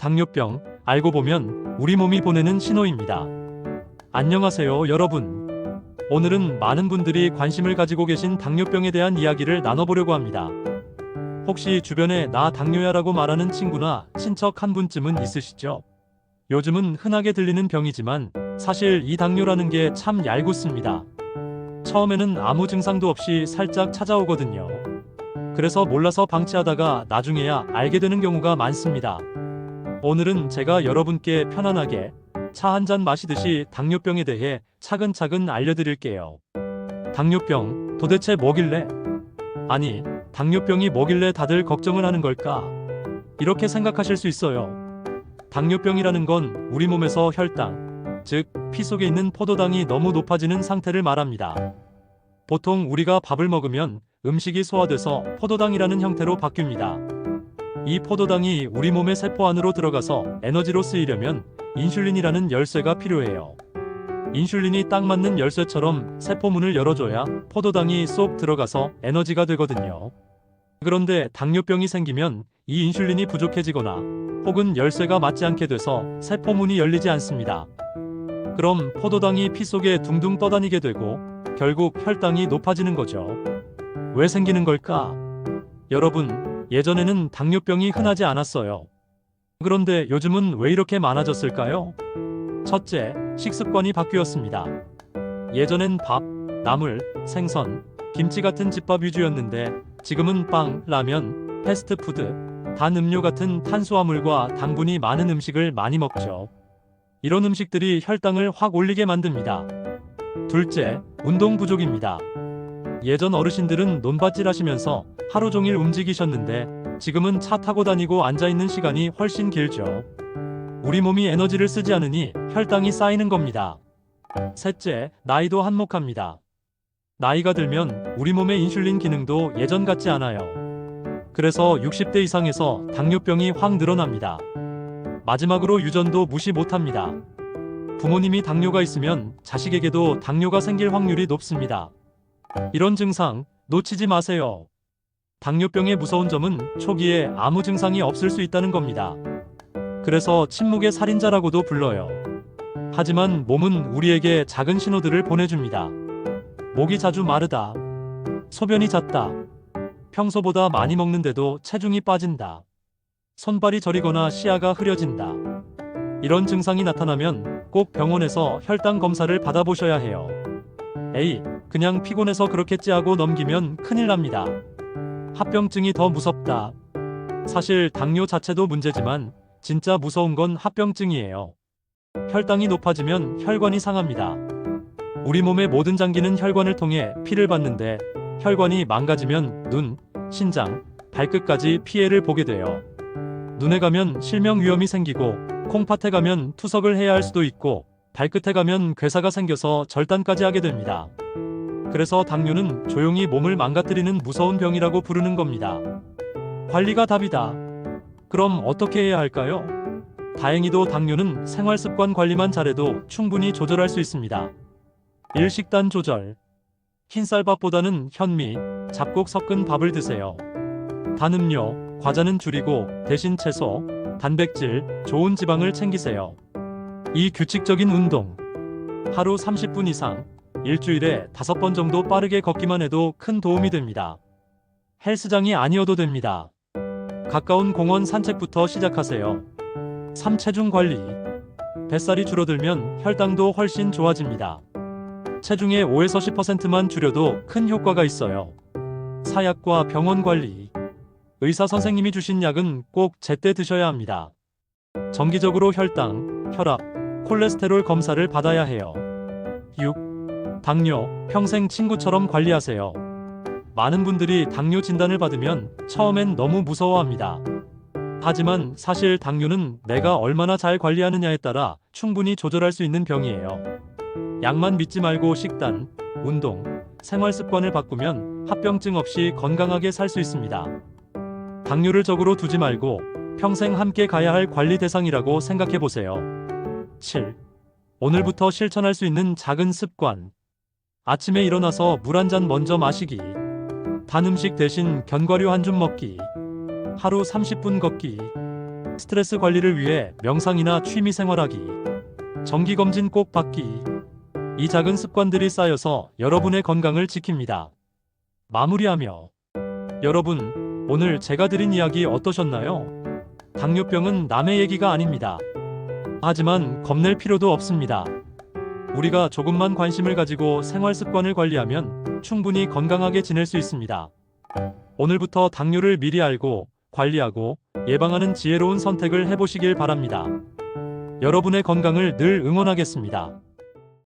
당뇨병, 알고 보면 우리 몸이 보내는 신호입니다. 안녕하세요, 여러분. 오늘은 많은 분들이 관심을 가지고 계신 당뇨병에 대한 이야기를 나눠보려고 합니다. 혹시 주변에 나 당뇨야라고 말하는 친구나 친척 한 분쯤은 있으시죠? 요즘은 흔하게 들리는 병이지만 사실 이 당뇨라는 게 참 얄궂습니다. 처음에는 아무 증상도 없이 살짝 찾아오거든요. 그래서 몰라서 방치하다가 나중에야 알게 되는 경우가 많습니다. 오늘은 제가 여러분께 편안하게 차 한 잔 마시듯이 당뇨병에 대해 차근차근 알려드릴게요. 당뇨병 도대체 뭐길래? 아니, 당뇨병이 뭐길래 다들 걱정을 하는 걸까? 이렇게 생각하실 수 있어요. 당뇨병이라는 건 우리 몸에서 혈당, 즉, 피 속에 있는 포도당이 너무 높아지는 상태를 말합니다. 보통 우리가 밥을 먹으면 음식이 소화돼서 포도당이라는 형태로 바뀝니다. 이 포도당이 우리 몸의 세포 안으로 들어가서 에너지로 쓰이려면 인슐린이라는 열쇠가 필요해요. 인슐린이 딱 맞는 열쇠처럼 세포문을 열어줘야 포도당이 쏙 들어가서 에너지가 되거든요. 그런데 당뇨병이 생기면 이 인슐린이 부족해지거나 혹은 열쇠가 맞지 않게 돼서 세포문이 열리지 않습니다. 그럼 포도당이 피 속에 둥둥 떠다니게 되고 결국 혈당이 높아지는 거죠. 왜 생기는 걸까? 여러분, 예전에는 당뇨병이 흔하지 않았어요. 그런데 요즘은 왜 이렇게 많아졌을까요? 첫째, 식습관이 바뀌었습니다. 예전엔 밥, 나물, 생선, 김치 같은 집밥 위주였는데 지금은 빵, 라면, 패스트푸드, 단 음료 같은 탄수화물과 당분이 많은 음식을 많이 먹죠. 이런 음식들이 혈당을 확 올리게 만듭니다. 둘째, 운동 부족입니다. 예전 어르신들은 논밭질 하시면서 하루 종일 움직이셨는데 지금은 차 타고 다니고 앉아 있는 시간이 훨씬 길죠. 우리 몸이 에너지를 쓰지 않으니 혈당이 쌓이는 겁니다. 셋째, 나이도 한몫합니다. 나이가 들면 우리 몸의 인슐린 기능도 예전 같지 않아요. 그래서 60대 이상에서 당뇨병이 확 늘어납니다. 마지막으로 유전도 무시 못합니다. 부모님이 당뇨가 있으면 자식에게도 당뇨가 생길 확률이 높습니다. 이런 증상 놓치지 마세요. 당뇨병의 무서운 점은 초기에 아무 증상이 없을 수 있다는 겁니다. 그래서 침묵의 살인자라고도 불러요. 하지만 몸은 우리에게 작은 신호들을 보내줍니다. 목이 자주 마르다. 소변이 잦다. 평소보다 많이 먹는데도 체중이 빠진다. 손발이 저리거나 시야가 흐려진다. 이런 증상이 나타나면 꼭 병원에서 혈당 검사를 받아보셔야 해요. 에이, 그냥 피곤해서 그렇겠지 하고 넘기면 큰일 납니다. 합병증이 더 무섭다. 사실 당뇨 자체도 문제지만 진짜 무서운 건 합병증이에요. 혈당이 높아지면 혈관이 상합니다. 우리 몸의 모든 장기는 혈관을 통해 피를 받는데 혈관이 망가지면 눈, 신장, 발끝까지 피해를 보게 돼요. 눈에 가면 실명 위험이 생기고 콩팥에 가면 투석을 해야 할 수도 있고 발끝에 가면 괴사가 생겨서 절단까지 하게 됩니다. 그래서 당뇨는 조용히 몸을 망가뜨리는 무서운 병이라고 부르는 겁니다. 관리가 답이다. 그럼 어떻게 해야 할까요? 다행히도 당뇨는 생활 습관 관리만 잘해도 충분히 조절할 수 있습니다. 일식단 조절. 흰쌀밥보다는 현미, 잡곡 섞은 밥을 드세요. 단 음료, 과자는 줄이고 대신 채소, 단백질, 좋은 지방을 챙기세요. 이 규칙적인 운동. 하루 30분 이상, 일주일에 5번 정도 빠르게 걷기만 해도 큰 도움이 됩니다. 헬스장이 아니어도 됩니다. 가까운 공원 산책부터 시작하세요. 삼체중 관리. 뱃살이 줄어들면 혈당도 훨씬 좋아집니다. 체중의 5에서 10%만 줄여도 큰 효과가 있어요. 사약과 병원 관리. 의사 선생님이 주신 약은 꼭 제때 드셔야 합니다. 정기적으로 혈당, 혈압, 콜레스테롤 검사를 받아야 해요. 6. 당뇨, 평생 친구처럼 관리하세요. 많은 분들이 당뇨 진단을 받으면 처음엔 너무 무서워합니다. 하지만 사실 당뇨는 내가 얼마나 잘 관리하느냐에 따라 충분히 조절할 수 있는 병이에요. 약만 믿지 말고 식단, 운동, 생활 습관을 바꾸면 합병증 없이 건강하게 살 수 있습니다. 당뇨를 적으로 두지 말고 평생 함께 가야 할 관리 대상이라고 생각해 보세요. 7. 오늘부터 실천할 수 있는 작은 습관. 아침에 일어나서 물 한 잔 먼저 마시기. 단 음식 대신 견과류 한 줌 먹기. 하루 30분 걷기. 스트레스 관리를 위해 명상이나 취미 생활하기, 정기 검진 꼭 받기. 이 작은 습관들이 쌓여서 여러분의 건강을 지킵니다. 마무리하며 여러분, 오늘 제가 드린 이야기 어떠셨나요? 당뇨병은 남의 얘기가 아닙니다. 하지만 겁낼 필요도 없습니다. 우리가 조금만 관심을 가지고 생활 습관을 관리하면 충분히 건강하게 지낼 수 있습니다. 오늘부터 당뇨를 미리 알고 관리하고 예방하는 지혜로운 선택을 해보시길 바랍니다. 여러분의 건강을 늘 응원하겠습니다.